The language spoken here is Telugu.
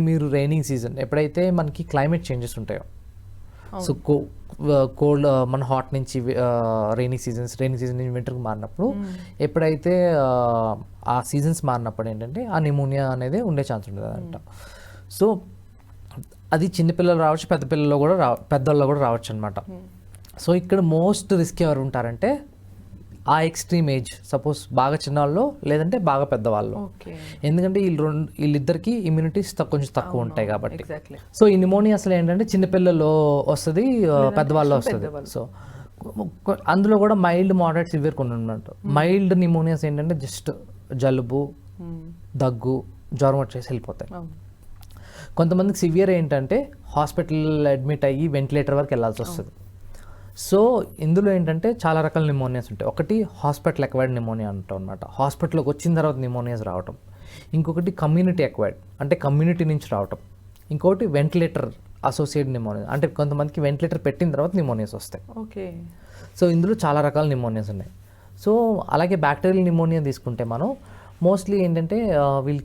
మీరు రైనింగ్ సీజన్ ఎప్పుడైతే మనకి క్లైమేట్ చేంజెస్ ఉంటాయో. సో కో కోల్డ్ మన హాట్ నుంచి రైనీ సీజన్స్ రైనీ సీజన్ నుంచి వింటర్కి మారినప్పుడు ఎప్పుడైతే ఆ, ఆ సీజన్స్ మారినప్పుడు ఏంటంటే ఆ నిమోనియా అనేది ఉండే ఛాన్స్ ఉంటుంది అంట సో అది చిన్నపిల్లలు రావచ్చు పెద్ద పిల్లల్లో కూడా రా పెద్దల్లో కూడా రావచ్చు అనమాట సో ఇక్కడ మోస్ట్ రిస్క్ ఎవరు ఉంటారంటే ఆ ఎక్స్ట్రీమ్ ఏజ్ సపోజ్ బాగా చిన్నవాళ్ళు లేదంటే బాగా పెద్దవాళ్ళు. ఎందుకంటే వీళ్ళు రెండు వీళ్ళిద్దరికి ఇమ్యూనిటీస్ కొంచెం తక్కువ ఉంటాయి కాబట్టి. సో ఈ నిమోనియా అసలు ఏంటంటే చిన్నపిల్లల్లో వస్తుంది పెద్దవాళ్ళు వస్తుంది. సో అందులో కూడా మైల్డ్ మోడరేట్ సివియర్ కొన్ని ఉన్నట్టు మైల్డ్ నిమోనియాస్ ఏంటంటే జస్ట్ జలుబు దగ్గు జ్వరం వచ్చేసి వెళ్ళిపోతాయి. కొంతమందికి సివియర్ ఏంటంటే హాస్పిటల్ అడ్మిట్ అయ్యి వెంటిలేటర్ వరకు వెళ్ళాల్సి వస్తుంది. సో ఇందులో ఏంటంటే చాలా రకాల నిమోనియాస్ ఉంటాయి. ఒకటి హాస్పిటల్ ఎక్వైర్డ్ నిమోనియా అంటాం అనమాట హాస్పిటల్కి వచ్చిన తర్వాత నిమోనియాస్ రావటం. ఇంకొకటి కమ్యూనిటీ ఎక్వైర్డ్ అంటే కమ్యూనిటీ నుంచి రావటం. ఇంకొకటి వెంటిలేటర్ అసోసియేట్ నిమోనియా అంటే కొంతమందికి వెంటిలేటర్ పెట్టిన తర్వాత నిమోనియాస్ వస్తాయి. ఓకే. సో ఇందులో చాలా రకాల నిమోనియాస్ ఉన్నాయి. సో అలాగే బ్యాక్టీరియల్ నిమోనియా తీసుకుంటే మనం మోస్ట్లీ ఏంటంటే ఆ, వీళ్ళకి